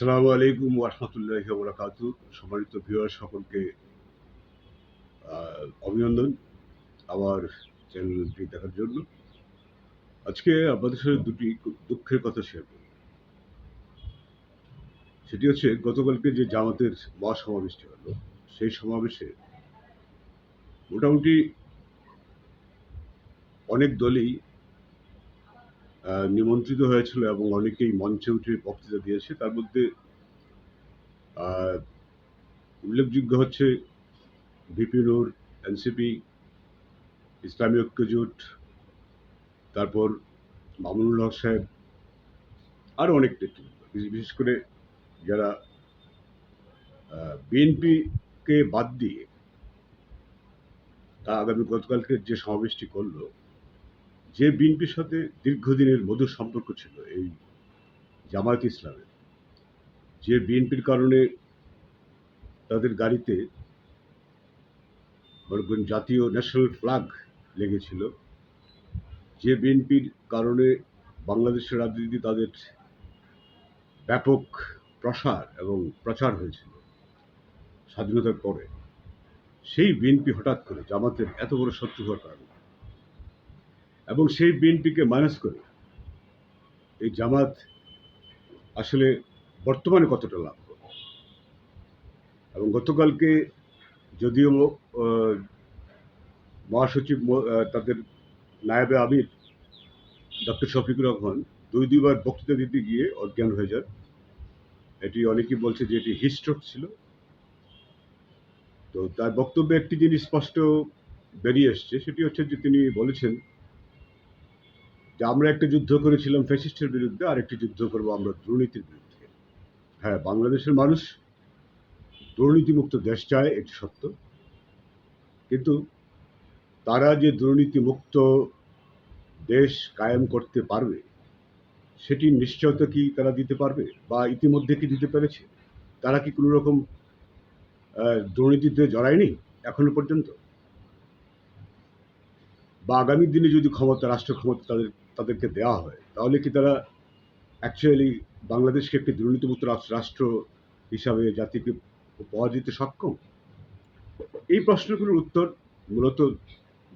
আসসালামু আলাইকুম ওরহামতুল্লাহ বরাকাতু। সম্মানিত ভিউয়ার সকলকে অভিনন্দন আমার চ্যানেলটি দেখার জন্য। আজকে আপনাদের সাথে দুটি দুঃখের কথা শেয়ার করব। সেটি হচ্ছে, গতকালকে যে জামাতের মহাসমাবেশটি হলো, সেই সমাবেশে মোটামুটি অনেক দলই নিমন্ত্রিত হয়েছিল এবং অনেকেই মঞ্চে উঠে বক্তৃতা দিয়েছে। তার মধ্যে উল্লেখযোগ্য হচ্ছে বিপিনুর এনসিপি, ইসলামী ঐক্যজোট, তারপর মামুনুল হক সাহেব আরও অনেক নেতৃত্ব বিশেষ- বিশেষ করে যারা বিএনপিকে বাদ দিয়ে তা আগামী গতকালকে যে সমাবেশটি করল যে বিএনপির সাথে দীর্ঘদিনের মধুর সম্পর্ক ছিল, এই জামায়াত ইসলামের, যে বিএনপির কারণে তাদের গাড়িতে জাতীয় ন্যাশনাল ফ্ল্যাগ লেগেছিল, যে বিএনপির কারণে বাংলাদেশের রাজনীতি তাদের ব্যাপক প্রসার এবং প্রচার হয়েছিল স্বাধীনতার পরে, সেই বিএনপি হঠাৎ করে জামাতের এত বড় শত্রু হওয়ার কারণে এবং সেই বিএনপিকে মাইনাস করে এই জামাত আসলে বর্তমানে কতটা লাভ করে এবং গতকালকে যদিও মহাসচিব তাদের নায়েবে আমির ডক্টর শফিকুর রহমান দুই, দুইবার বক্তৃতা দিতে গিয়ে অজ্ঞান হয়ে যান। এটি অনেকেই বলছে যে এটি হিস্ট্রোক ছিল। তো তার বক্তব্যে একটি জিনিস স্পষ্ট বেরিয়ে এসছে, সেটি হচ্ছে যে তিনি বলেছেন যে আমরা একটা যুদ্ধ করেছিলাম ফ্যাসিস্টের বিরুদ্ধে আর একটি যুদ্ধ করব আমরা দুর্নীতির বিরুদ্ধে। হ্যাঁ বাংলাদেশের মানুষ দুর্নীতিমুক্ত দেশ চায়, এটি সত্য। কিন্তু তারা যে দুর্নীতিমুক্ত দেশ কায়েম করতে পারবে, সেটি নিশ্চয়তা কি তারা দিতে পারবে বা ইতিমধ্যে কি দিতে পেরেছে? তারা কি কোনো রকম দুর্নীতিতে জড়ায়নি এখনও পর্যন্ত? বা আগামী দিনে যদি ক্ষমতা রাষ্ট্র ক্ষমতা তাদের তাদেরকে দেওয়া হয়, তাহলে কি তারা অ্যাকচুয়ালি বাংলাদেশকে একটি দুর্নীতিমুক্ত রাষ্ট্র হিসাবে জাতিকে পাওয়া যেতে সক্ষম? এই প্রশ্নগুলোর উত্তর মূলত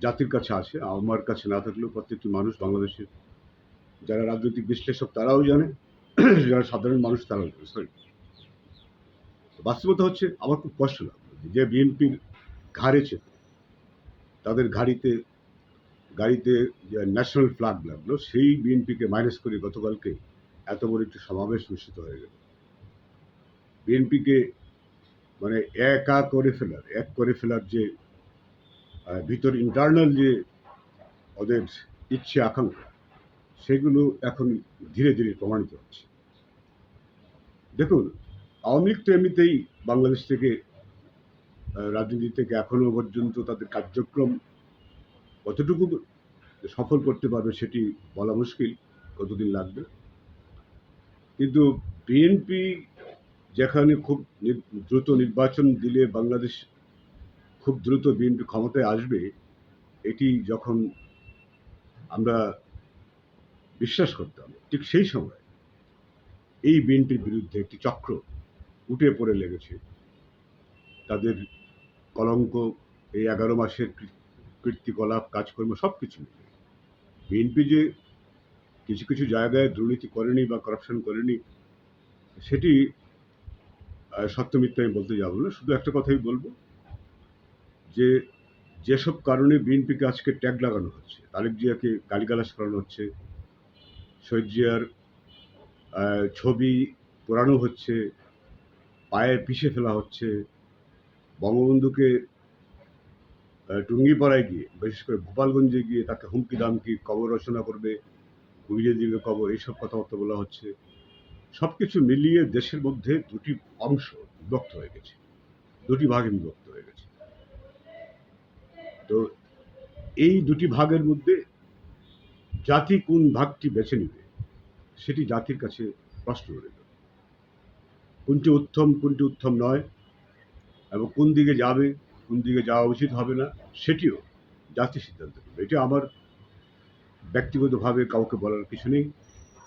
জাতির কাছে আছে আমার কাছে না থাকলেও প্রত্যেকটি মানুষ বাংলাদেশের যারা রাজনৈতিক বিশ্লেষক তারাও জানে, যারা সাধারণ মানুষ তারাও জানে সরি বাস্তবতা হচ্ছে, আমার খুব কষ্ট লাগল যে বিএনপির ঘাড়ে তাদের গাড়িতে গাড়িতে যে ন্যাশনাল ফ্ল্যাগ লাগল, সেই বিএনপিকে মাইনাস করে গতকালকে এত বড় একটি সমাবেশ অনুষ্ঠিত হয়ে গেল। বিএনপিকে মানে একা করে ফেলার, এক করে ফেলার যে ভিতর ইন্টারনাল যে ওদের ইচ্ছে আকাঙ্ক্ষা, সেগুলো এখন ধীরে ধীরে প্রমাণিত হচ্ছে। দেখুন, আওয়ামী লীগ তো এমনিতেই বাংলাদেশ থেকে রাজনীতি থেকে এখনও পর্যন্ত তাদের কার্যক্রম কতটুকু সফল করতে পারবে সেটি বলা মুশকিল, কতদিন লাগবে। কিন্তু বিএনপি যেখানে খুব দ্রুত নির্বাচন দিলে বাংলাদেশ খুব দ্রুত বিএনপি ক্ষমতায় আসবে, এটি যখন আমরা বিশ্বাস করতাম, ঠিক সেই সময় এই বিএনপির বিরুদ্ধে একটি চক্র উঠে পড়ে লেগেছে। তাদের কলঙ্ক এই এগারো মাসের কীর্তিকলাপ, কাজকর্ম সব কিছু বিএনপি যে কিছু কিছু জায়গায় দুর্নীতি করেনি বা করাপশন করেনি, সেটি সত্য মিথ্যা আমি বলতে যাব না। শুধু একটা কথাই বলব যে, যেসব কারণে বিএনপিকে আজকে ট্যাগ লাগানো হচ্ছে, তারেক জিয়াকে গালিগালাজ করানো হচ্ছে, শহীদ জিয়ার ছবি পোড়ানো হচ্ছে পায়ে পিষে ফেলা হচ্ছে, বঙ্গবন্ধুকে টুঙ্গিপাড়ায় গিয়ে, বিশেষ করে গোপালগঞ্জে গিয়ে তাকে হুমকি দামকি, কবর রচনা করবে উড়িয়ে দিবে কবর, এইসব কথাবার্তা বলা হচ্ছে। সব কিছু মিলিয়ে দেশের মধ্যে দুটি অংশ বিভক্ত হয়ে গেছে। দুটি ভাগে বিভক্ত হয়ে গেছে। তো এই দুটি ভাগের মধ্যে জাতি কোন ভাগটি বেছে নেবে, সেটি জাতির কাছে প্রশ্ন রইল। কোনটি উত্তম কোনটি উত্তম নয়, এবং কোন দিকে যাবে কোন দিকে যাওয়া উচিত হবে না, সেটিও জাতি সিদ্ধান্ত নেবে। এটা আমার ব্যক্তিগতভাবে কাউকে বলার কিছু নেই।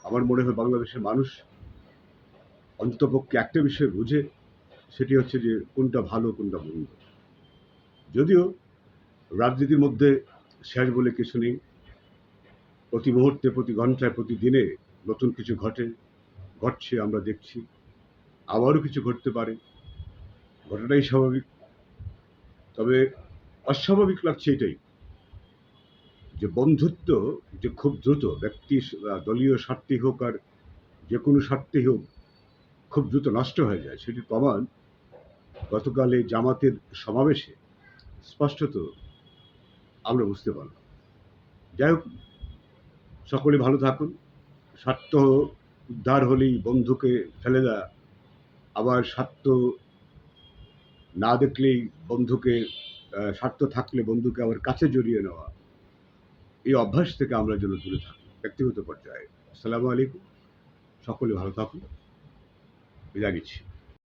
আমার মনে হয় বাংলাদেশের মানুষ অন্তপক্ষে একটা বিষয় বুঝে, সেটি হচ্ছে যে কোনটা ভালো, কোনটা মন্দ। যদিও রাজনীতির মধ্যে শেষ বলে কিছু নেই। প্রতি মুহূর্তে, প্রতি ঘন্টায় প্রতিদিনে নতুন কিছু ঘটে, ঘটছে, আমরা দেখছি। আবারও কিছু ঘটতে পারে। ঘটনাই স্বাভাবিক। তবে অস্বাভাবিক লাগছে এটাই যে বন্ধুত্ব যে খুব দ্রুত, ব্যক্তি দলীয় স্বার্থে হোক আর যে কোনো স্বার্থে হোক, খুব দ্রুত নষ্ট হয়ে যায়। সেটির প্রমাণ গতকাল জামাতের সমাবেশে স্পষ্টত আমরা বুঝতে পারলাম। যাই হোক, সকলে ভালো থাকুন। স্বার্থ উদ্ধার হলেই বন্ধুকে ফেলে দেওয়া আবার স্বার্থ না দেখলেই বন্ধুকে স্বার্থ থাকলে বন্ধুকে আবার কাছে জড়িয়ে নেওয়া, এই অভ্যাস থেকে আমরা যেন দূরে থাকি। ব্যক্তিগত পর্যায়ে। আসসালামু আলাইকুম। সকলে ভালো থাকুন। বিদায় নিচ্ছি।